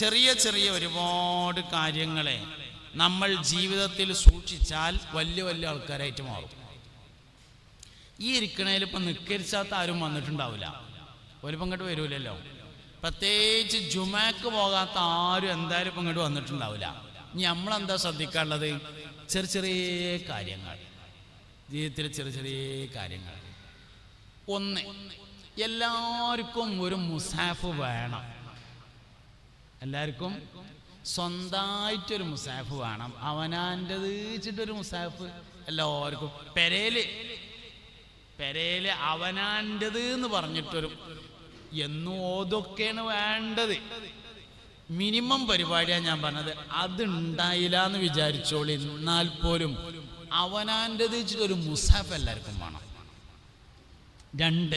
ചെറിയ ചെറിയ ഒരുപാട് കാര്യങ്ങളെ നമ്മൾ ജീവിതത്തിൽ സൂക്ഷിച്ചാൽ വലിയ വലിയ ആൾക്കാരായിട്ട് മാറും. ഈ ഇരിക്കണേൽ ഇപ്പം നിക്കരിച്ചാത്ത ആരും വന്നിട്ടുണ്ടാവില്ല ഒരു ഇങ്ങോട്ട് വരൂലല്ലോ. പ്രത്യേകിച്ച് ജുമാക്ക് പോകാത്ത ആരും എന്തായാലും ഇപ്പം ഇങ്ങോട്ട് വന്നിട്ടുണ്ടാവില്ല നമ്മളെന്താ ശ്രദ്ധിക്കാനുള്ളത്? ചെറിയ ചെറിയ കാര്യങ്ങൾ. ജീവിതത്തിലെ ചെറിയ ചെറിയ കാര്യങ്ങൾ. ഒന്ന് എല്ലാവർക്കും ഒരു മുസാഫ് വേണം. എല്ലാവർക്കും സ്വന്തമായിട്ടൊരു മുസാഫ് വേണം. അവനാന്റെത് വെച്ചിട്ടൊരു മുസാഫ് എല്ലാവർക്കും. പെരേൽ. പെരേൽ അവനാന്റെത് എന്ന് പറഞ്ഞിട്ടൊരു എന്നും ഓതൊക്കെയാണ് വേണ്ടത്. മിനിമം പരിപാടിയാണ് ഞാൻ പറഞ്ഞത്. അത് ഉണ്ടായില്ല എന്ന് വിചാരിച്ചോളി. എന്നാൽ പോലും അവനാന്റെത് വെച്ചിട്ടൊരു മുസാഫ് എല്ലാവർക്കും വേണം. രണ്ട്.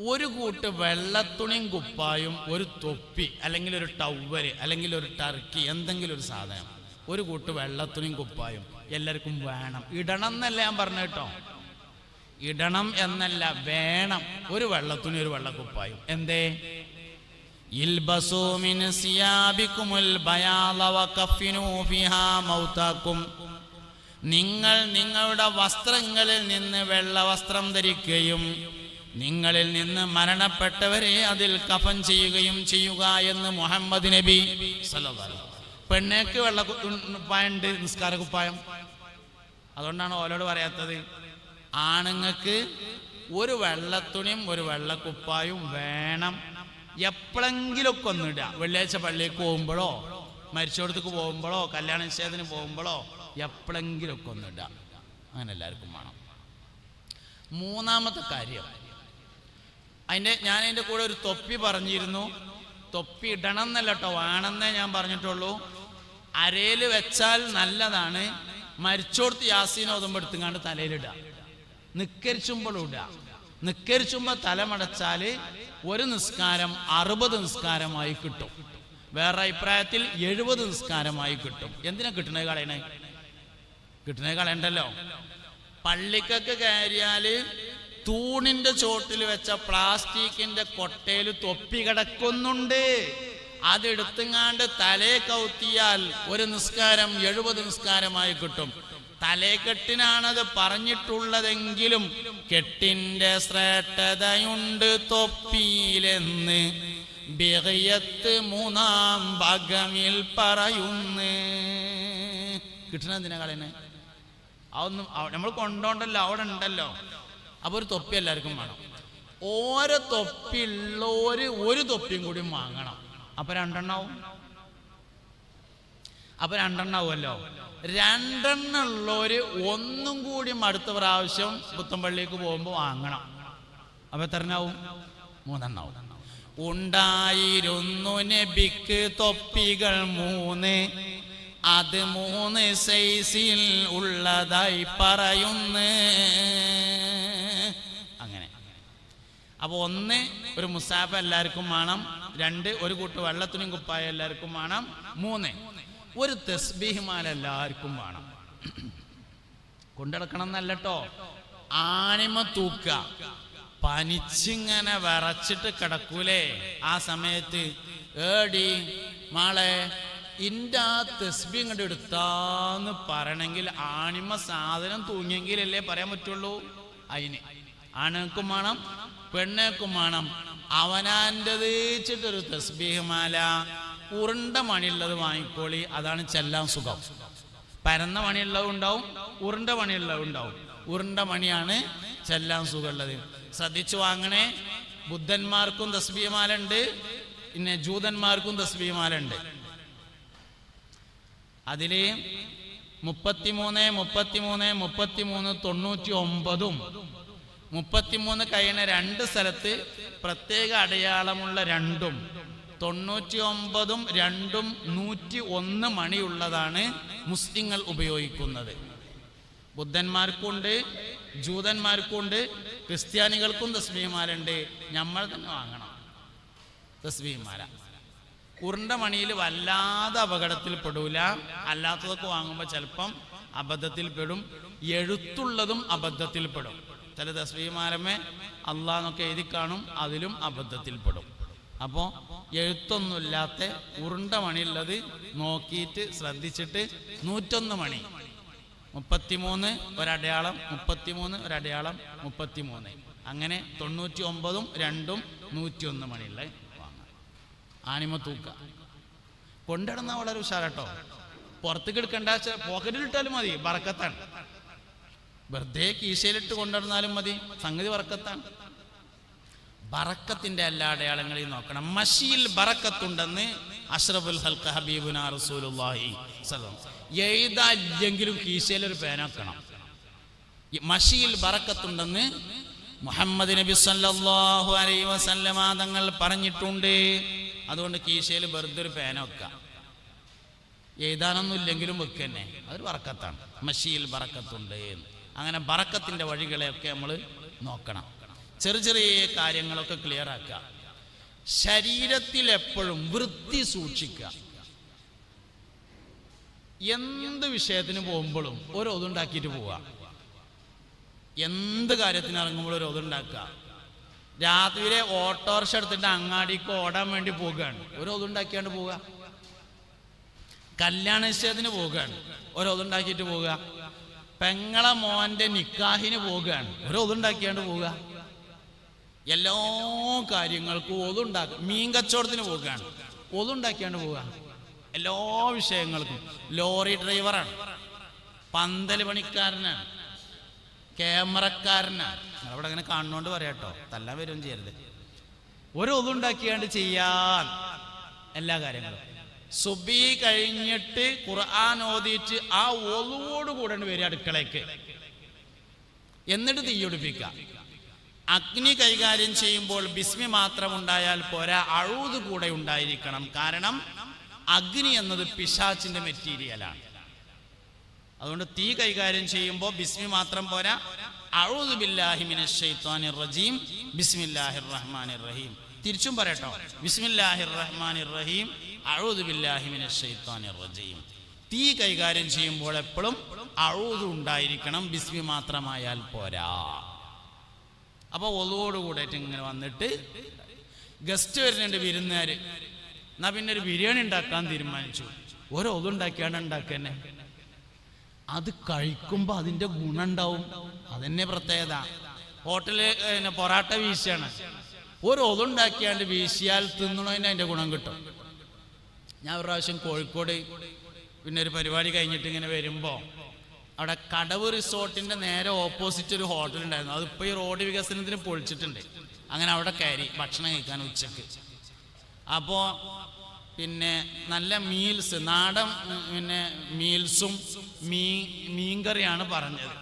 ഒരു കൂട്ട് വെള്ളത്തുണിയും കുപ്പായും ഒരു തൊപ്പി അല്ലെങ്കിൽ ഒരു ടവർ അല്ലെങ്കിൽ ഒരു ടർക്കി എന്തെങ്കിലും ഒരു സാധനം. ഒരു കൂട്ട് വെള്ളത്തുണിയും കുപ്പായും എല്ലാവർക്കും വേണം. ഇടണം എന്നല്ല ഞാൻ പറഞ്ഞു കേട്ടോ. ഇടണം എന്നല്ല വേണം. ഒരു വെള്ളത്തുണി ഒരു വെള്ളക്കുപ്പായും. എന്തേ? നിങ്ങൾ നിങ്ങളുടെ വസ്ത്രങ്ങളിൽ നിന്ന് വെള്ള വസ്ത്രം ധരിക്കുകയും നിങ്ങളിൽ നിന്ന് മരണപ്പെട്ടവരെ അതിൽ കഫൻ ചെയ്യുകയും ചെയ്യുക എന്ന് മുഹമ്മദ് നബി. പെണ്ണേക്ക് വെള്ള കുപ്പായുണ്ട് നിസ്കാര കുപ്പായം. അതുകൊണ്ടാണ് ഓലോട് പറയാത്തത് ആണുങ്ങൾക്ക് ഒരു വെള്ളത്തുണിയും ഒരു വെള്ളക്കുപ്പായും വേണം. എപ്പോഴെങ്കിലൊക്കെ ഒന്നിടുക വെള്ളിയാഴ്ച പള്ളിക്ക് പോകുമ്പോഴോ മരിച്ചോടത്തേക്ക് പോകുമ്പോഴോ കല്യാണ നിശ്ചയത്തിന് പോകുമ്പോഴോ എപ്പോഴെങ്കിലൊക്കെ ഒന്നിടുക അങ്ങനെ എല്ലാവർക്കും വേണം. മൂന്നാമത്തെ കാര്യം അതിന്റെ ഞാൻ അതിന്റെ കൂടെ ഒരു തൊപ്പി പറഞ്ഞിരുന്നു. തൊപ്പി ഇടണം എന്നല്ല കേട്ടോ വേണമെന്നേ ഞാൻ പറഞ്ഞിട്ടുള്ളൂ. അരയിൽ വെച്ചാൽ നല്ലതാണ്. മരിച്ചോടത്ത് യാസീൻ ഓതുമ്പോൾ എടുത്തുങ്ങാണ്ട് തലയിലിടുക നിക്കരിച്ചുമ്പോഴും ഇടുക നിക്കരിച്ചുമ്പോൾ തലമടച്ചാൽ ഒരു നിസ്കാരം അറുപത് നിസ്കാരമായി കിട്ടും. വേറെ അഭിപ്രായത്തിൽ എഴുപത് നിസ്കാരമായി കിട്ടും. എന്തിനാ കിട്ടണേ കളയണേ? കിട്ടണേ കളയണ്ടല്ലോ. പള്ളിക്കൊക്കെ കയറിയാൽ തൂണിന്റെ ചോട്ടിൽ വെച്ച പ്ലാസ്റ്റിക്കിന്റെ കൊട്ടയിൽ തൊപ്പി കിടക്കുന്നുണ്ട്. അതെടുത്തുങ്ങാണ്ട് തലേ കൗത്തിയാൽ ഒരു നിസ്കാരം എഴുപത് നിസ്കാരമായി കിട്ടും. തലേക്കെട്ടിനാണത് പറഞ്ഞിട്ടുള്ളതെങ്കിലും കെട്ടിന്റെ ശ്രേഷ്ഠതയുണ്ട് തൊപ്പിയിലെന്ന്. ബിഹയത്ത് മൂന്നാം ഭാഗമിൽ പറയുന്നു. കിട്ടണ എന്തിനാ കളയുന്നേ? അതൊന്നും നമ്മൾ കൊണ്ടോണ്ടല്ലോ അവിടെ ഉണ്ടല്ലോ. അപ്പൊ ഒരു തൊപ്പി എല്ലാവർക്കും വേണം. ഓരോ തൊപ്പി ഉള്ളോര് ഒരു തൊപ്പിയും കൂടി വാങ്ങണം. അപ്പൊ രണ്ടെണ്ണാവും. അപ്പൊ രണ്ടെണ്ണാവുമല്ലോ. രണ്ടെണ്ണ ഉള്ളവര് ഒന്നും കൂടി അടുത്ത പ്രാവശ്യം പുത്തമ്പള്ളിക്ക് പോകുമ്പോൾ വാങ്ങണം. അപ്പൊ എത്രണ്ണാവും? മൂന്നെണ്ണാവും. ഉണ്ടായിരുന്നു നബിക്ക് തൊപ്പികൾ മൂന്ന്. അത് മൂന്ന് സൈസിൽ ഉള്ളതായി പറയുന്നു. അപ്പോൾ ഒന്ന് ഒരു മുസാഫ എല്ലാവർക്കും വേണം. രണ്ട് ഒരു കൂട്ട് വെള്ളത്തിനും കുപ്പായ എല്ലാവർക്കും വേണം. മൂന്ന് ഒരു തസ്ബീഹിമാല എല്ലാവർക്കും വേണം. കൊണ്ടെടുക്കണം എന്നല്ലട്ടോ. ആണിമ തൂക്ക. പനിച്ചിങ്ങനെ വിറച്ചിട്ട് കിടക്കൂലേ. ആ സമയത്ത് ഏടി മാളെ ഇന്റെ ആ തെസ്ബി ഇങ്ങോട്ട് എടുത്താന്ന് പറയണമെങ്കിൽ ആണിമ സാധനം തൂങ്ങിയെങ്കിലല്ലേ പറയാൻ പറ്റുള്ളൂ? അതിന് ആണുങ്ങൾക്കും വേണം. പെണ്ണേക്കും വേണം അവനാന്റെത് വെച്ചിട്ടൊരു തസ്ബീഹമാല ഉരുണ്ട മണിയുള്ളത് വാങ്ങിക്കോളി അതാണ് ചെല്ലാൻ സുഖം. പരന്ന മണിയുള്ളത് ഉണ്ടാവും ഉരുണ്ട മണിയുള്ളത് ഉണ്ടാവും. ഉരുണ്ട മണിയാണ് ചെല്ലാൻ സുഖമുള്ളത്. ശ്രദ്ധിച്ചു വാങ്ങണേ ബുദ്ധന്മാർക്കും തസ്ബീഹമാല ഉണ്ട് പിന്നെ ജൂതന്മാർക്കും തസ്ബീഹമാല ഉണ്ട്. അതിൽ മുപ്പത്തിമൂന്ന് മുപ്പത്തിമൂന്ന് മുപ്പത്തിമൂന്ന് തൊണ്ണൂറ്റി ഒമ്പതും മുപ്പത്തിമൂന്ന് കഴിയണ രണ്ട് സ്ഥലത്ത് പ്രത്യേക അടയാളമുള്ള രണ്ടും തൊണ്ണൂറ്റി ഒമ്പതും രണ്ടും നൂറ്റി ഒന്ന് മണിയുള്ളതാണ് മുസ്ലിങ്ങൾ ഉപയോഗിക്കുന്നത്. ബുദ്ധന്മാർക്കുണ്ട് ജൂതന്മാർക്കുണ്ട് ക്രിസ്ത്യാനികൾക്കും തസ്ബീമാലുണ്ട് നമ്മൾ തന്നെ വാങ്ങണം. തസ്മീമാല ഉരുണ്ട മണിയിൽ വല്ലാതെ അപകടത്തിൽ പെടൂല. അല്ലാത്തതൊക്കെ വാങ്ങുമ്പോൾ ചിലപ്പം അബദ്ധത്തിൽ പെടും. എഴുത്തുള്ളതും അബദ്ധത്തിൽ പെടും. ചില തസ്ബീമാലമേ അള്ളാന്നൊക്കെ എഴുതി കാണും അതിലും അബദ്ധത്തിൽപ്പെടും. അപ്പോൾ എഴുത്തൊന്നുമില്ലാത്ത ഉരുണ്ട മണിയുള്ളത് നോക്കിയിട്ട് ശ്രദ്ധിച്ചിട്ട് നൂറ്റൊന്ന് മണി. മുപ്പത്തിമൂന്ന് ഒരടയാളം മുപ്പത്തിമൂന്ന് ഒരടയാളം മുപ്പത്തിമൂന്ന്. അങ്ങനെ തൊണ്ണൂറ്റി ഒമ്പതും രണ്ടും നൂറ്റിയൊന്ന് മണിയുള്ള വാങ്ങാം. ആണിമ തൂക്ക. കൊണ്ടിടുന്ന വളരെ ഉഷാറാട്ടോ. പുറത്തേക്ക് എടുക്കണ്ട പോക്കറ്റിൽ ഇട്ടാലും മതി ബറക്കത്താണ് വെറുതെ കീശയിലിട്ട് കൊണ്ടുവന്നാലും മതി. സംഗതി വറക്കത്താണ്. ബറക്കത്തിന്റെ എല്ലാ അടയാളങ്ങളെയും നോക്കണം. മഷിയിൽ ബറക്കത്തുണ്ടെന്ന് അഷ്റഫുൽ ഹൽക്ക ഹബീബുന റസൂലുള്ളാഹി സലം എഴുതാല്ലെങ്കിലും കീശയിൽ ഒരു പേന വെക്കണം. ഈ മഷിയിൽ ബറക്കത്തുണ്ടെന്ന് മുഹമ്മദ് നബി സല്ലല്ലാഹു അലൈഹി വസല്ലമ തങ്ങൾ പറഞ്ഞിട്ടുണ്ട്. അതുകൊണ്ട് കീശയിൽ വെറുതെ ഒരു പേന വെക്കാം എഴുതാനൊന്നും ഇല്ലെങ്കിലും വെക്കന്നെ. അതൊരു വറക്കത്താണ്. മഷിയിൽ ബറക്കത്തുണ്ട് എന്ന്. അങ്ങനെ ബറക്കത്തിന്റെ വഴികളെയൊക്കെ നമ്മൾ നോക്കണം. ചെറിയ ചെറിയ കാര്യങ്ങളൊക്കെ ക്ലിയർ ആക്കുക. ശരീരത്തിൽ എപ്പോഴും വൃത്തി സൂക്ഷിക്കുക. എന്ത് വിഷയത്തിന് പോകുമ്പോഴും ഒരു ഒതുണ്ടാക്കിയിട്ട് പോവുക. എന്ത് കാര്യത്തിന് ഇറങ്ങുമ്പോഴും ഒരു ഒതുണ്ടാക്കുക രാത്രിയിലെ ഓട്ടോറിക്ഷ എടുത്തിട്ട് അങ്ങാടിക്ക് ഓടാൻ വേണ്ടി പോവുകയാണ്. ഒരു ഒതുണ്ടാക്കിയാണ്ട് പോവുക. കല്യാണ നിശ്ചയത്തിന് പോവുകയാണ്. ഒരു ഒതുണ്ടാക്കിയിട്ട് പോവുക. പെങ്ങളെ മോന്റെ നിക്കാഹിന് പോവുകയാണ്. ഒരു ഒതുണ്ടാക്കിയാണ്ട് പോവുക. എല്ലാ കാര്യങ്ങൾക്കും ഒതുണ്ടാക്കും. മീൻ കച്ചവടത്തിന് പോവുകയാണ്. ഒതുണ്ടാക്കിയാണ്ട് പോവുക. എല്ലാ വിഷയങ്ങൾക്കും. ലോറി ഡ്രൈവറാണ്. പന്തൽ പണിക്കാരനാണ്. ക്യാമറക്കാരനാണ്. അവിടെ അങ്ങനെ കാണുന്നോണ്ട് പറയാട്ടോ. തല്ലാൻ വരും ചെയ്യരുത്. ഒരു ഒതുണ്ടാക്കിയാണ്ട് ചെയ്യാൻ എല്ലാ കാര്യങ്ങളും. സുബി കഴിഞ്ഞിട്ട് ഖുർആൻ ഓതിയിട്ട് ആ ഒതുവോട് കൂടെ വരിക അടുക്കളയ്ക്ക്. എന്നിട്ട് തീയൊടിപ്പിക്കുക. അഗ്നി കൈകാര്യം ചെയ്യുമ്പോൾ ബിസ്മി മാത്രം ഉണ്ടായാൽ പോരാ അഴുത് കൂടെ ഉണ്ടായിരിക്കണം. കാരണം അഗ്നി എന്നത് പിശാച്ചിന്റെ മെറ്റീരിയലാണ്. അതുകൊണ്ട് തീ കൈകാര്യം ചെയ്യുമ്പോൾ ബിസ്മി മാത്രം പോരാ അഴുതു ബില്ലാഹി മിനശ് റജീം ബിസ്മില്ലാഹിർ റഹ്മാനിർ റഹീം. തിരിച്ചും പറയട്ടോ. ബിസ്മില്ലാഹിർ റഹ്മാനിർ റഹീം അഊദു ബില്ലാഹി മിനശ് ശൈത്വാനിർ റജീം തീ കൈകാര്യം ചെയ്യുമ്പോൾ എപ്പോഴും അഴുതു ഉണ്ടായിരിക്കണം. ബിസ്മി മാത്രമായാൽ പോരാ. അപ്പോൾ ഒതുവോട് കൂടെയിട്ട് ഇങ്ങനെ വന്നിട്ട് ഗസ്റ്റ് വരുന്നുണ്ട് വിരുന്നുകാര്. എന്നാ പിന്നെ ഒരു ബിരിയാണി ഉണ്ടാക്കാൻ തീരുമാനിച്ചു. ഒരു ഒതുണ്ടാക്കിയാണ് ഉണ്ടാക്കന്നെ. അത് കഴിക്കുമ്പോൾ അതിന്റെ ഗുണം ഉണ്ടാവും അതന്നെ പ്രത്യേകത. ഹോട്ടലിൽ പൊറാട്ട വീശിയാണ് ഒരു ഒതുണ്ടാക്കിയാണ്ട് വീശിയാൽ തിന്നണതിന് അതിന്റെ ഗുണം കിട്ടും. ഞാൻ ഒരു പ്രാവശ്യം കോഴിക്കോട് പിന്നെ ഒരു പരിപാടി കഴിഞ്ഞിട്ട് ഇങ്ങനെ വരുമ്പോൾ അവിടെ കടവ് റിസോർട്ടിന്റെ നേരെ ഓപ്പോസിറ്റ് ഒരു ഹോട്ടൽ ഉണ്ടായിരുന്നു. അതിപ്പോൾ ഈ റോഡ് വികസനത്തിന് പൊളിച്ചിട്ടുണ്ട്. അങ്ങനെ അവിടെ കയറി ഭക്ഷണം കഴിക്കാൻ ഉച്ചയ്ക്ക്. അപ്പോൾ പിന്നെ നല്ല മീൽസ് നാടൻ പിന്നെ മീൽസും മീൻ മീൻകറിയാണ് പറഞ്ഞത്.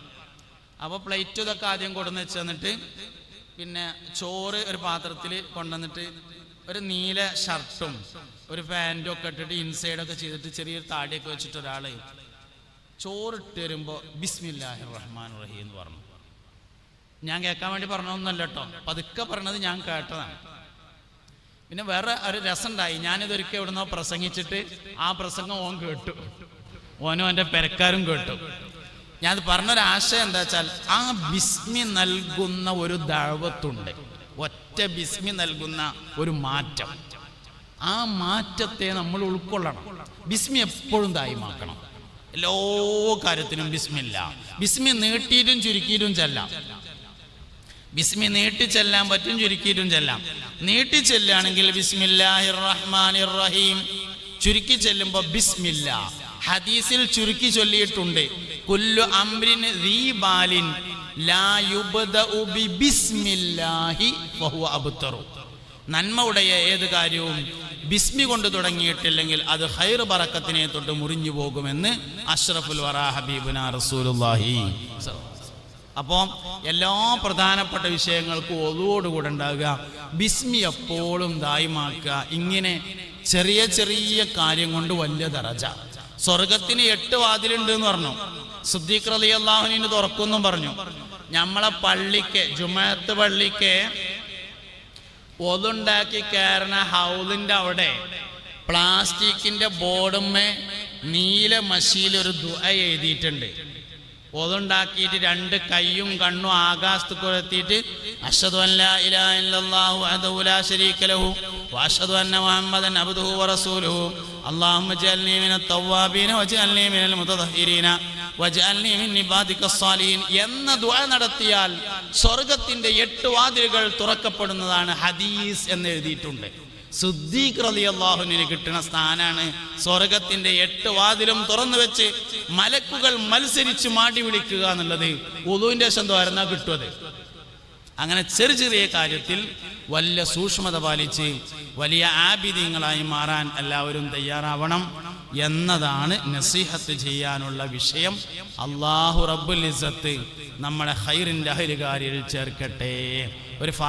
അപ്പോൾ പ്ലേറ്റ് ഇതൊക്കെ ആദ്യം കൊടുന്ന് വെച്ച് തന്നിട്ട് പിന്നെ ചോറ് ഒരു പാത്രത്തിൽ കൊണ്ടുവന്നിട്ട് ഒരു നീല ഷർട്ടും ഒരു പാന്റും ഒക്കെ ഇട്ടിട്ട് ഇൻസൈഡൊക്കെ ചെയ്തിട്ട് ചെറിയൊരു താടിയൊക്കെ വെച്ചിട്ട് ഒരാൾ ചോറിട്ട് വരുമ്പോൾ ബിസ്മില്ലാഹി റഹ്മാൻ റഹീം എന്ന് പറഞ്ഞു. ഞാൻ കേൾക്കാൻ വേണ്ടി പറഞ്ഞതൊന്നല്ല കേട്ടോ. പതുക്കെ പറഞ്ഞത് ഞാൻ കേട്ടതാണ്. പിന്നെ വേറെ ഒരു രസമുണ്ടായി. ഞാനിതൊരിക്കൽ എവിടുന്നോ പ്രസംഗിച്ചിട്ട് ആ പ്രസംഗം ഓൻ കേട്ടു. ഓനും എന്റെ പെരക്കാരും കേട്ടു. ഞാൻ പറഞ്ഞൊരാശയം എന്താ വെച്ചാൽ ആ ബിസ്മി നൽകുന്ന ഒരു ദഴവത്തുണ്ട്. ഒറ്റ ബിസ്മി നൽകുന്ന ഒരു മാറ്റം. ആ മാറ്റത്തെ നമ്മൾ ഉൾക്കൊള്ളണം. ബിസ്മി എപ്പോഴും ദായിമാക്കണം. എല്ലാ കാര്യത്തിനും ബിസ്മില്ല. ബിസ്മി നീട്ടിയിട്ടും ചുരുക്കിയിട്ടും ചെല്ലാം. ബിസ്മി നീട്ടി ചെല്ലാൻ പറ്റും ചുരുക്കിയിട്ടും ചെല്ലാം. നീട്ടി ചെല്ലുകയാണെങ്കിൽ ബിസ്മില്ലാഹിർ റഹ്മാനിർ റഹീം. ചുരുക്കി ചെല്ലുമ്പോൾ ബിസ്മില്ല. ഹദീസിൽ ചുരുക്കി ചൊല്ലിയിട്ടുണ്ട്. കുല്ലു അംരിൻ ദീ ബാലിൻ ലാ യുബ്ദഉ ബി ബിസ്മില്ലാഹി വഹുവ അബ്തറു. നന്മ ഉടയ ഏത് കാര്യവും ബിസ്മി കൊണ്ട് തുടങ്ങിയിട്ടില്ലെങ്കിൽ അത് ഹൈർ ബറക്കത്തിനെ തൊട്ട് മുറിഞ്ഞു പോകുമെന്ന് അഷ്റഫുൽ വറ എല്ലാ പ്രധാനപ്പെട്ട വിഷയങ്ങൾക്കും ഒതുവോടുകൂടെ ഉണ്ടാകുക ബിസ്മി എപ്പോഴും ദായിമാക്കുക. ഇങ്ങനെ ചെറിയ ചെറിയ കാര്യം കൊണ്ട് വലിയ ദറജ. സ്വർഗത്തിന് എട്ട് വാതിലുണ്ട് എന്ന് പറഞ്ഞു. സുദ്ദീഖ് റലി അള്ളാഹുനിന് തുറക്കുന്നും പറഞ്ഞു. നമ്മളെ പള്ളിക്ക് ജുമാഅത്ത് പള്ളിക്ക് ഒതുണ്ടാക്കി കയറുന്ന ഹൗലിന്റെ അവിടെ പ്ലാസ്റ്റിക്കിന്റെ ബോർഡുമ്മേ നീല മഷിയിൽ ഒരു ദുആ എഴുതിയിട്ടുണ്ട്. ഒതുണ്ടാക്കിയിട്ട് രണ്ട് കൈയും കണ്ണും ആകാശത്ത് കുരത്തിയിട്ട് അഷ്ഹദു അല്ലാ ഇലാ ഇല്ലാഹു ഇല്ലല്ലാഹു ശരീക്കലഹു واشهد ان محمدا عبده ورسوله اللهم اجعلني من التوابين واجعلني من المتطهرين واجعلني من عبادك الصالحين എന്ന ദുആ നടത്തിയാൽ സ്വർഗത്തിന്റെ എട്ട് വാതിലുകൾ തുറക്കപ്പെടുന്നതാണ് ഹദീസ് എന്ന് എഴുതിയിട്ടുണ്ട് സുദ്ദീഖ് റളിയല്ലാഹുവിന് കിട്ടുന്ന സ്ഥാനാണ് സ്വർഗത്തിന്റെ എട്ട് വാതിലും തുറന്നു വെച്ച് മലക്കുകൾ മത്സരിച്ച് മാടി വിളിക്കുക എന്നുള്ളത് ഉദുവിന്റെ ശേഷം തുറന്നാൽ കിട്ടുമത് അങ്ങനെ ചെറിയ ചെറിയ കാര്യത്തിൽ വലിയ സൂക്ഷ്മത പാലിച്ച് വലിയ ആബിദ്യങ്ങളായി മാറാൻ എല്ലാവരും തയ്യാറാവണം എന്നതാണ് നസീഹത്ത് ചെയ്യാനുള്ള വിഷയം. അള്ളാഹു റബ്ബുൽ നമ്മളെ ഹൈറിന്റെ അഹലുകാരിൽ ചേർക്കട്ടെ. ഒരു